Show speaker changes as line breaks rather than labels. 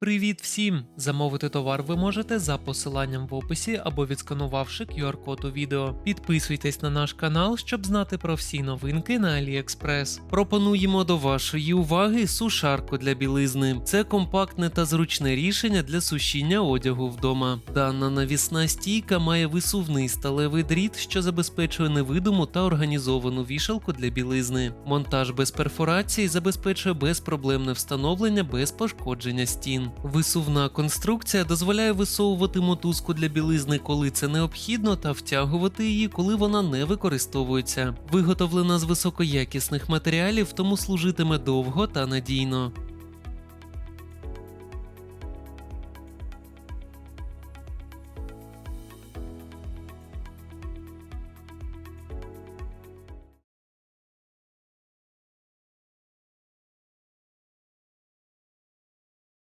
Привіт всім! Замовити товар ви можете за посиланням в описі або відсканувавши QR-код у відео. Підписуйтесь на наш канал, щоб знати про всі новинки на AliExpress. Пропонуємо до вашої уваги сушарку для білизни. Це компактне та зручне рішення для сушіння одягу вдома. Дана навісна стійка має висувний сталевий дріт, що забезпечує невидиму та організовану вішалку для білизни. Монтаж без перфорації забезпечує безпроблемне встановлення без пошкодження стін. Висувна конструкція дозволяє висовувати мотузку для білизни, коли це необхідно, та втягувати її, коли вона не використовується. Виготовлена з високоякісних матеріалів, тому служитиме довго та надійно.